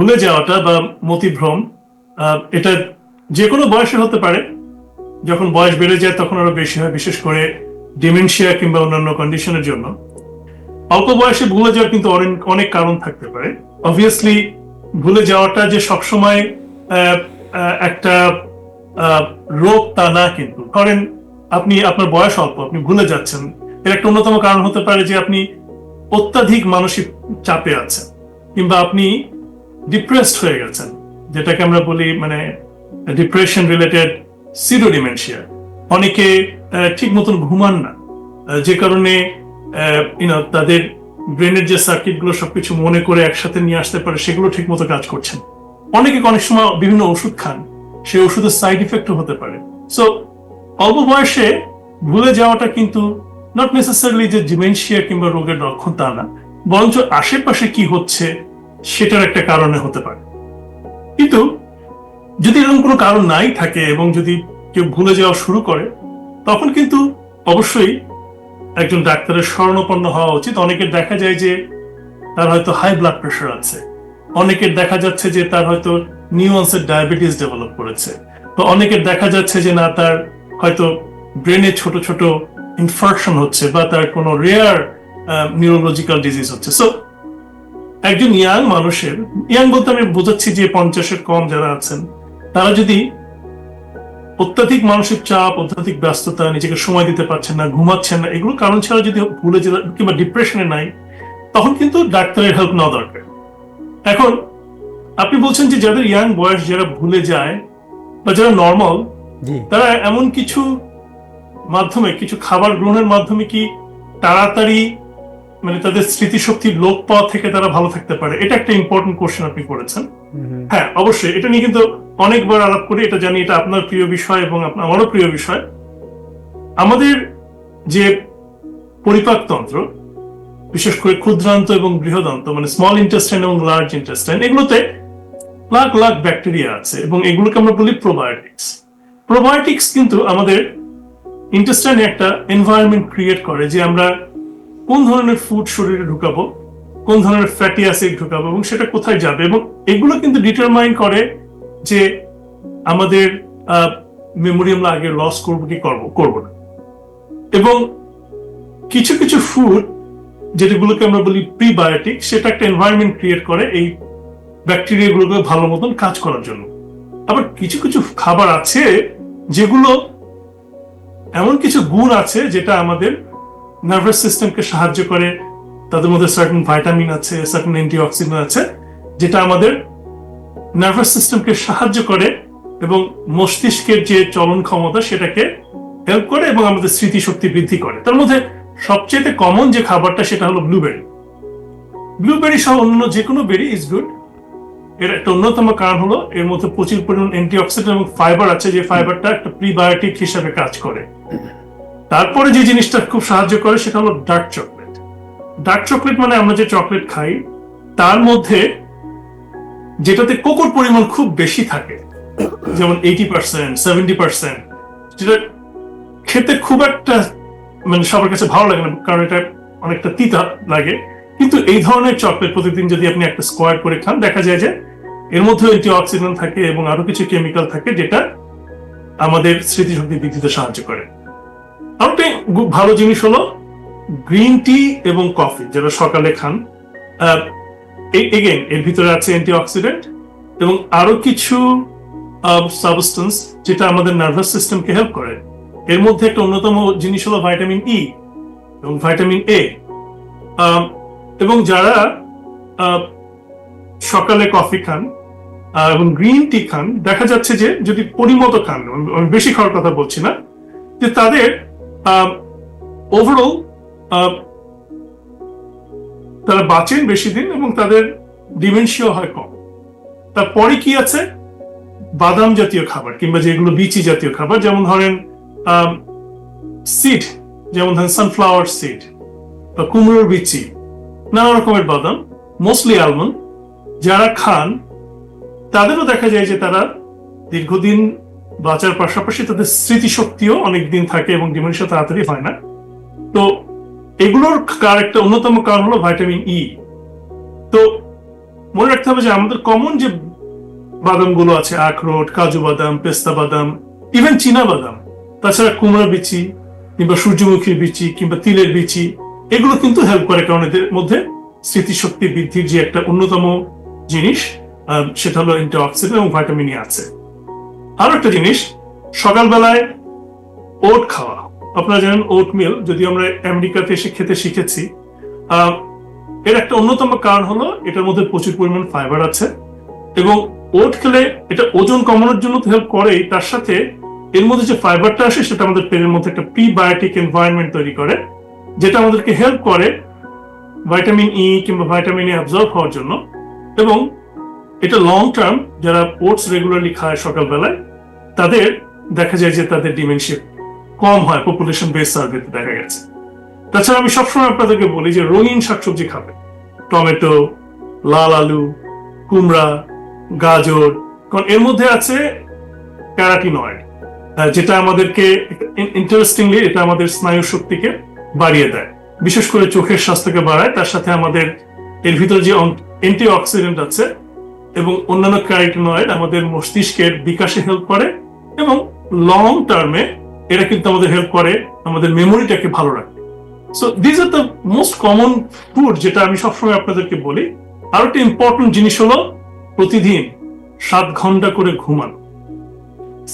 ভুলে যাওয়াটা বা মতিভ্রম এটা যে কোনো বয়সে হতে পারে। যখন বয়স বেড়ে যায় তখন আরও বেশি হয়, বিশেষ করে ডিমেনশিয়া কিংবা অন্যান্য কন্ডিশনের জন্য। অল্প বয়সে ভুলে যাওয়ার কিন্তু অনেক- অনেক কারণ থাকতে পারে। অবভিয়াসলি ভুলে যাওয়াটা যে সবসময় একটা রোগ তা না কিন্তু। ধরেন আপনি, আপনার বয়স অল্প, আপনি ভুলে যাচ্ছেন। এর একটা অন্যতম কারণ হতে পারে যে আপনি অত্যাধিক মানসিক চাপে আছেন। কিংবা আপনি ডিপ্রেসড হয়ে গেছেন, যেটাকে আমরা বলি মানে ডিপ্রেশন রিলেটেড সিডো সিরোডিমেনশিয়া অনেকে ঠিক মতন ঘুমান না। যে কারণে তাদের ব্রেনের যে সার্কিটগুলো সবকিছু মনে করে একসাথে নিয়ে আসতে পারে, সেগুলো ঠিক মতো কাজ করছেন। অনেকে অনেক সময় বিভিন্ন ওষুধ খান, সেই ওষুধের সাইড ইফেক্টও হতে পারে। সো অল্প বয়সে ভুলে যাওয়াটা কিন্তু নট নেসেসারিলি যে ডিমেনশিয়া কিংবা রোগের লক্ষণ তা না, বরঞ্চ আশেপাশে কি হচ্ছে সেটার একটা কারণে হতে পারে। কিন্তু যদি এরকম কোনো কারণ নাই থাকে এবং যদি কেউ ভুলে যাওয়া শুরু করে, তখন কিন্তু অবশ্যই একজন ডাক্তারের শরণাপন্ন হওয়া উচিত। অনেকের দেখা যায় যে তার হয়তো হাই ব্লাড প্রেশার আছে। অনেকের দেখা যাচ্ছে যে তার হয়তো নিউঅন্সের ডায়াবেটিস ডেভেলপ করেছে। তো অনেকের দেখা যাচ্ছে যে না, তার হয়তো ব্রেনে ছোট ছোট ইনফার্কশন হচ্ছে বা তার কোনো রেয়ার নিউরোলজিক্যাল ডিজিজ হচ্ছে। সো একজন ইয়াং মানুষের ইয়াং বলতে আমি বোঝাচ্ছি যে পঞ্চাশের কম যারা আছেন তারা যদি অত্যাধিক মানসিক চাপ অত্যাধিক ব্যস্ততা নিজেকে সময় দিতে পারছেন না ঘুমাচ্ছেন না এগুলো কারণ ছাড়া যদি ভুলে যেতে কিংবা ডিপ্রেশনে নাই তখন কিন্তু ডাক্তারের হেল্প নেওয়া দরকার। এখন আপনি বলছেন যে যাদের ইয়াং বয়স যারা ভুলে যায় বা যারা নর্মাল তারা এমন কিছু মাধ্যমে কিছু খাবার গ্রহণের মাধ্যমে কি তাড়াতাড়ি মানে তাদের স্মৃতিশক্তির লোপ পাওয়া থেকে তারা ভালো থাকতে পারে। এটা একটা ইম্পর্টেন্ট কোশ্চেন আপনি করেছেন। হ্যাঁ অবশ্যই। এটা নিয়ে কিন্তু অনেকবার আলাপ করি। এটা জানি এটা আপনার প্রিয় বিষয় এবং আমারও প্রিয় বিষয়। আমাদের যে পরিপাকতন্ত্র বিশেষ করে ক্ষুদ্রান্ত এবং বৃহদান্ত মানে স্মল ইন্টেস্টাইন এবং লার্জ ইন্টেস্টাইন এগুলোতে লাখ লাখ ব্যাকটেরিয়া আছে এবং এগুলোকে আমরা বলি প্রোবায়োটিক্স প্রোবায়োটিক্স কিন্তু আমাদের ইন্টেস্টাইনে একটা এনভায়রনমেন্ট ক্রিয়েট করে যে আমরা কোন ধরনের ফুড শরীরে ঢুকাবো, কোন ধরনের ফ্যাটি অ্যাসিড ঢুকাবো এবং সেটা কোথায় যাবে এবং এগুলো কিন্তু ডিটারমাইন করে যে আমাদের মেমোরি আমরা আগে লস করব কি করব করব না। এবং কিছু কিছু ফুড যেগুলোকে আমরা বলি প্রিবায়োটিক সেটা একটা এনভায়রনমেন্ট ক্রিয়েট করে এই ব্যাকটেরিয়া গুলোকে ভালো মতন কাজ করার জন্য। আবার কিছু কিছু খাবার আছে যেগুলো এমন কিছু গুণ আছে যেটা আমাদের নার্ভাস সিস্টেমকে সাহায্য করে, তাদের মধ্যে সার্টেন ভাইটামিন আছে সার্টেন অ্যান্টিঅক্সিডেন্ট আছে, যেটা আমাদের নার্ভাস সিস্টেমকে সাহায্য করে এবং মস্তিষ্কের যে চলন ক্ষমতা সেটাকে হেল্প করে এবং আমাদের স্মৃতিশক্তি বৃদ্ধি করে। তার মধ্যে সবচেয়ে কমন যে খাবারটা সেটা হলো ব্লুবেরি ব্লুবেরি সহ অন্য যে কোনো বেরি ইজ গুড এর একটা অন্যতম কারণ হলো এর মধ্যে প্রচুর পরিমাণ অ্যান্টিঅক্সিডেন্ট এবং ফাইবার আছে, যে ফাইবারটা একটা প্রিবায়োটিক হিসাবে কাজ করে। তারপরে যে জিনিসটা খুব সাহায্য করে সেটা হলো ডার্ক চকলেট ডার্ক চকলেট মানে আমরা যে চকলেট খাই, তার মধ্যে যেটাতে কোকোর পরিমাণ খুব বেশি থাকে, যেমন এইটি পার্সেন্ট সেভেন্টি পার্সেন্ট যেটা খেতে খুব একটা মানে সবার কাছে ভালো লাগে না, কারণ এটা অনেকটা তিতা লাগে। কিন্তু এই ধরনের চকলেট প্রতিদিন যদি আপনি একটা স্কোয়ার করে খান, দেখা যায় যে এর মধ্যে একটি অক্সিজেন থাকে এবং আরও কিছু কেমিক্যাল থাকে যেটা আমাদের স্মৃতিশক্তি বৃদ্ধিতে সাহায্য করে। আরেকটা ভালো জিনিস হলো গ্রিন টি এবং কফি যেটা সকালে খান। এগেন এর ভিতরে আছে অ্যান্টিঅক্সিডেন্ট এবং আরও কিছু সাবস্টেন্স যেটা আমাদের নার্ভাস সিস্টেমকে হেল্প করে। এর মধ্যে একটা অন্যতম জিনিস হলো ভাইটামিন ই এবং ভাইটামিন এ এবং যারা সকালে কফি খান এবং গ্রিন টি খান, দেখা যাচ্ছে যে যদি পরিমতো খান আমি বেশি খাওয়ার কথা বলছি না, যে তাদের ওভারঅল তারা বাঁচেন বেশি দিন এবং তাদের ডিমেনশিয়া হয় কম। তারপরে কি আছে? বাদাম জাতীয় খাবার কিংবা যেগুলো বিচি জাতীয় খাবার, যেমন ধরেন সিড যেমন ধরেন সানফ্লাওয়ার সিড বা কুমড়োর বিচি, নানা রকমের বাদাম মোস্টলি আলমন্ড যারা খান, তাদেরও দেখা যায় যে তারা দীর্ঘদিন বাঁচার পাশাপাশি তাদের স্মৃতিশক্তিও অনেকদিন থাকে এবং ডিমেনশিয়া তাড়াতাড়ি হয় না। তো এগুলোর কার একটা অন্যতম কারণ হলো ভাইটামিন ই তো মনে রাখতে হবে যে আমাদের কমন যে বাদামগুলো আছে, আখরোট, কাজু বাদাম, পেস্তা বাদাম ইভেন চীনা বাদাম, তাছাড়া কুমড়া বিচি কিংবা সূর্যমুখীর বিচি কিংবা তিলের বিচি, এগুলো কিন্তু হেল্প করে কারণ এদের মধ্যে স্মৃতিশক্তি বৃদ্ধির যে একটা অন্যতম জিনিস সেটা হলো অ্যান্টিঅক্সিডেন্ট এবং ভিটামিন ই আছে। আরও একটা জিনিস, সকালবেলায় ওট খাওয়া। আপনারা জানেন ওট মিল যদি আমরা আমেরিকাতে এসে খেতে শিখেছি। এর একটা অন্যতম কারণ হলো এটার মধ্যে প্রচুর পরিমাণ ফাইবার আছে এবং ওট খেলে এটা ওজন কমানোর জন্য তো হেল্প করেই, তার সাথে এর মধ্যে যে ফাইবারটা আসে, সেটা আমাদের পেটের মধ্যে একটা প্রিবায়োটিক এনভায়রনমেন্ট তৈরি করে, যেটা আমাদেরকে হেল্প করে ভাইটামিন ই কিংবা ভাইটামিন এ অ্যাবজর্ব হওয়ার জন্য। এবং এটা লং টার্ম যারা ওটস রেগুলারলি খায় সকালবেলায় তাদের দেখা যায় যে তাদের ডিমেনশিয়া কম হয় পপুলেশন বেস সার্ভেতে দেখা গেছে। তাছাড়া আমি সবসময় আপনাদেরকে বলি যে রঙিন শাকসবজি খাবে টমেটো, লাল আলু, কুমড়া, গাজর, কারণ এর মধ্যে আছে ক্যারাটিনয়েড যেটা আমাদেরকে ইন্টারেস্টিংলি এটা আমাদের স্নায়ু শক্তিকে বাড়িয়ে দেয়। বিশেষ করে চোখের স্বাস্থ্যকে বাড়ায়, তার সাথে আমাদের এর ভিতরে যে অ্যান্টি অক্সিডেন্ট আছে এবং অন্যান্য ক্যারাটিনয়েড আমাদের মস্তিষ্কের বিকাশে হেল্প করে এবং লং টার্মে এরা কিন্তু আমাদের হেল্প করে, আমাদের মেমোরিটাকে ভালো রাখতে so this are the most common food যেটা আমি সবসময় আপনাদেরকে বলি। আর একটা ইম্পর্টেন্ট জিনিস হলো প্রতিদিন সাত ঘণ্টা করে ঘুমান।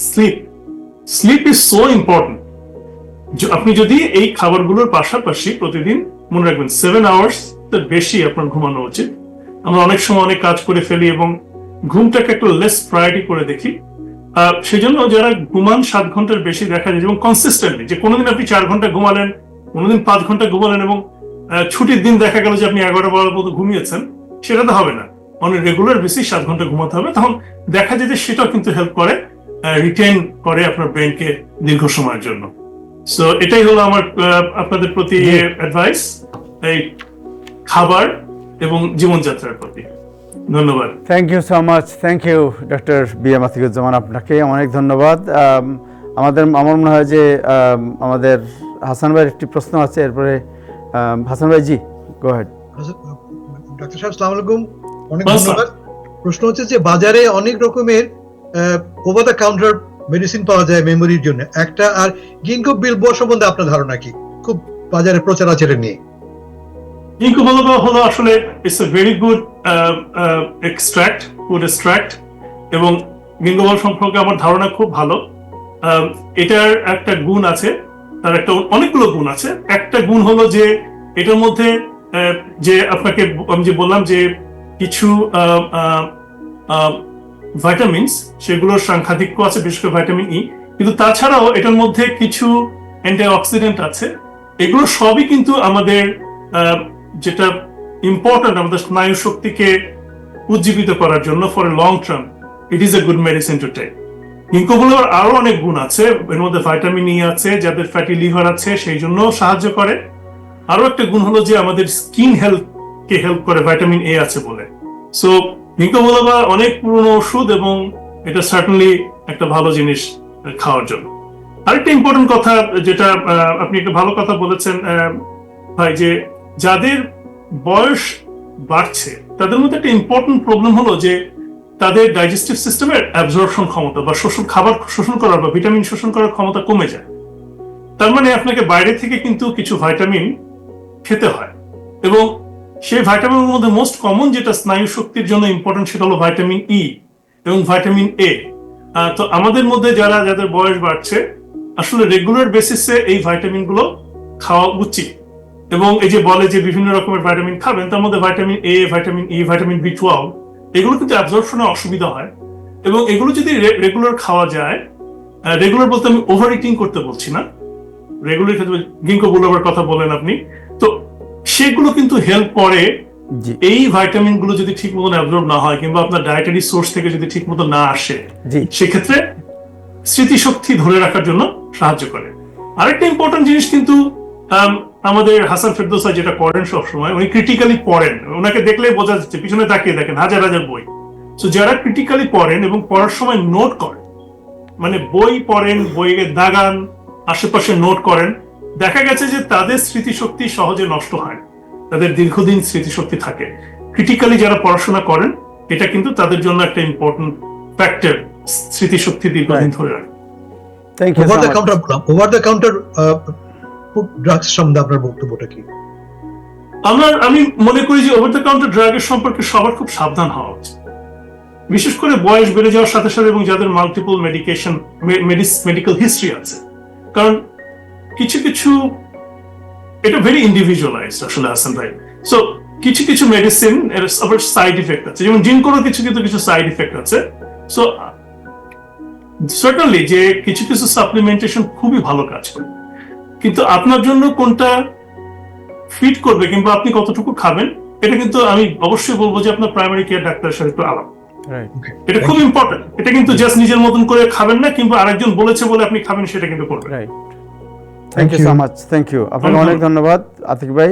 Sleep sleep is so important আপনি যদি এই খাবারগুলোর পাশাপাশি প্রতিদিন মনে রাখবেন সেভেন আওয়ার্স বেশি আপনার ঘুমানো উচিত। আমরা অনেক সময় অনেক কাজ করে ফেলি এবং ঘুমটাকে একটু লেস প্রায়োরিটি করে দেখি। আহ, সেজন্য যারা ঘুমান সাত ঘণ্টার বেশি দেখা যায় এবং কনসিস্টেন্টলি যে কোনোদিন আপনি চার ঘণ্টা ঘুমালেন কোনোদিন পাঁচ ঘণ্টা ঘুমালেন এবং ছুটির দিন দেখা গেল যে আপনি এগারোটা বারোর মতো ঘুমিয়েছেন সেটা তো হবে না। অনেক রেগুলার বেশি সাত ঘণ্টা ঘুমাতে হবে তখন দেখা যায় যে সেটাও কিন্তু হেল্প করে রিটেন করে আপনার ব্রেনকে দীর্ঘ সময়ের জন্য। সো এটাই হলো আমার আপনাদের প্রতি অ্যাডভাইস এই খাবার এবং জীবনযাত্রার প্রতি। ধন্যবাদ। Thank you so much thank you doctor B M Atiquzzaman আপনাকে। অনেক ধন্যবাদ। আমাদের আমার মনে হয় যে আমাদের হাসান ভাইয়ের একটি প্রশ্ন আছে। এরপরে হাসান ভাই জি গো হেড ডাক্তার সাহেব সালাম আলাইকুম। অনেক ধন্যবাদ। প্রশ্ন হচ্ছে যে বাজারে অনেক রকমের ওভার দ্য কাউন্টার মেডিসিন পাওয়া যায় মেমোরির জন্য। একটা আর গিনকো বিলবো সম্বন্ধে আপনার ধারণা কি? খুব বাজারে প্রচার আছে নিয়ে। জিঙ্কো বিলোবা হলো আসলে it's a very good extract food extract এবং জিঙ্কো সম্পর্কে আমার ধারণা খুব ভালো। আহ, এটার একটা গুণ আছে তার একটা অনেকগুলো গুণ আছে। একটা গুণ হলো যে এটার মধ্যে আহ, যে আপনাকে আমি যে বললাম যে কিছু ভাইটামিনস সেগুলোর সাংঘাতিক্য আছে বিশেষ করে ভাইটামিন ই কিন্তু তাছাড়াও এটার মধ্যে কিছু অ্যান্টিঅক্সিডেন্ট আছে। এগুলো সবই কিন্তু আমাদের যেটা ইম্পর্টেন্ট আমাদের স্নায়ু শক্তিকে উজ্জীবিত করার জন্য for a long term it is a good medicine to take ইনকোগুলোর আরও অনেক গুণ আছে, এর মধ্যে ভাইটামিন ই আছে, যাদের ফ্যাটি লিভার আছে, সেই জন্য সাহায্য করে। আরও একটা গুণ হলো যে আমাদের স্কিন হেলথ কে হেল্প করে ভাইটামিন এ আছে বলে। সো নিকোবোলাবা অনেক পুরনো ওষুধ এবং এটা সার্টেনলি একটা ভালো জিনিস খাওয়ার জন্য। আরেকটা ইম্পর্টেন্ট কথা যেটা আপনি একটা ভালো কথা বলেছেন ভাই, যে যাদের বয়স বাড়ছে, তাদের মধ্যে একটা ইম্পর্টেন্ট প্রবলেম হলো যে তাদের ডাইজেস্টিভ সিস্টেমের অ্যাবজর্পশন ক্ষমতা বা শোষণ, খাবার শোষণ করার বা ভিটামিন শোষণ করার ক্ষমতা কমে যায়। তার মানে আপনাকে বাইরে থেকে কিন্তু কিছু ভাইটামিন খেতে হয় এবং সেই ভাইটামিনের মধ্যে মোস্ট কমন যেটা স্নায়ু শক্তির জন্য ইম্পর্টেন্ট সেটা হলো ভাইটামিন ই এবং ভাইটামিন এ তো আমাদের মধ্যে যারা, যাদের বয়স বাড়ছে, আসলে রেগুলার বেসিসে এই ভাইটামিনগুলো খাওয়া উচিত। এবং এই যে বলে যে বিভিন্ন রকমের ভাইটামিন খাবেন তার মধ্যে vitamin A vitamin E vitamin B twelve এগুলো কিন্তু অ্যাবজর্পশনে অসুবিধা হয়। এবং এগুলো যদি রেগুলার খাওয়া যায় রেগুলার বলতে আমি ওভার ইটিং করতে বলছি না। রেগুলার ক্ষেত্রে গিঙ্কো বুলাবার কথা বলেন আপনি। তো সেগুলো কিন্তু হেল্প করে এই ভাইটামিনগুলো যদি ঠিক মতন অ্যাবজর্ব না হয় কিংবা আপনার ডায়েটারি সোর্স থেকে যদি ঠিক মতো না আসে সেক্ষেত্রে স্মৃতিশক্তি ধরে রাখার জন্য সাহায্য করে। আরেকটা ইম্পর্টেন্ট জিনিস কিন্তু আমাদের হাসান ফেরদৌসা যেটা করেন সবসময় উনি ক্রিটিক্যালি পড়েন। ওনাকে দেখলেই বোঝা যাচ্ছে পিছনে তাকিয়ে দেখেন হাজার হাজার বই। তো যারা ক্রিটিক্যালি পড়েন এবং পড়ার সময় নোট করেন মানে বই পড়েন বইয়ে দাগান আশেপাশে নোট করেন দেখা গেছে যে তাদের স্মৃতিশক্তি সহজে নষ্ট হয় তাদের দীর্ঘদিন স্মৃতিশক্তি থাকে। ক্রিটিক্যালি যারা পড়াশোনা করেন এটা কিন্তু তাদের জন্য একটা ইম্পর্টেন্ট ফ্যাক্টর স্মৃতিশক্তি দীর্ঘদিন ধরে রাখে। Thank you over the counter বললাম ওভার দ্য কাউন্টার ড্রাগস সম্বন্ধে আপনার বক্তব্যটা কি? আমার, আমি মনে করি যে ওভার দ্য কাউন্টার ড্রাগের সম্পর্কে সবার খুব সাবধান হওয়া উচিত। বিশেষ করে বয়স বেড়ে যাওয়ার সাথে সাথে এবং যাদের মাল্টিপল মেডিকেশন মেডিকেল হিস্ট্রি আছে। কারণ কিছু কিছু, এটা ভেরি ইন্ডিভিজুয়ালাইজ আসলে হাসান ভাই সো কিছু কিছু মেডিসিন এর আবার সাইড ইফেক্ট আছে। যেমন জিন জিনকোরও কিছু কিছু কিছু সাইড ইফেক্ট আছে। সো সার্টেনলি যে কিছু কিছু সাপ্লিমেন্টেশন খুবই ভালো কাজ করে। কিন্তু আপনার জন্য কোনটা ফিট করবে কিংবা আপনি কতটুকু খাবেন এটা কিন্তু আমি অবশ্যই বলব যে আপনার প্রাইমারি কেয়ার ডাক্তারের সাথে একটু আলাপ। এটা খুব ইম্পর্টেন্ট এটা কিন্তু জাস্ট নিজের মতন করে খাবেন না কিংবা আরেকজন বলেছে বলে আপনি খাবেন সেটা কিন্তু করবেন। Thank you so much thank you আপনাকে অনেক ধন্যবাদ আতিক ভাই।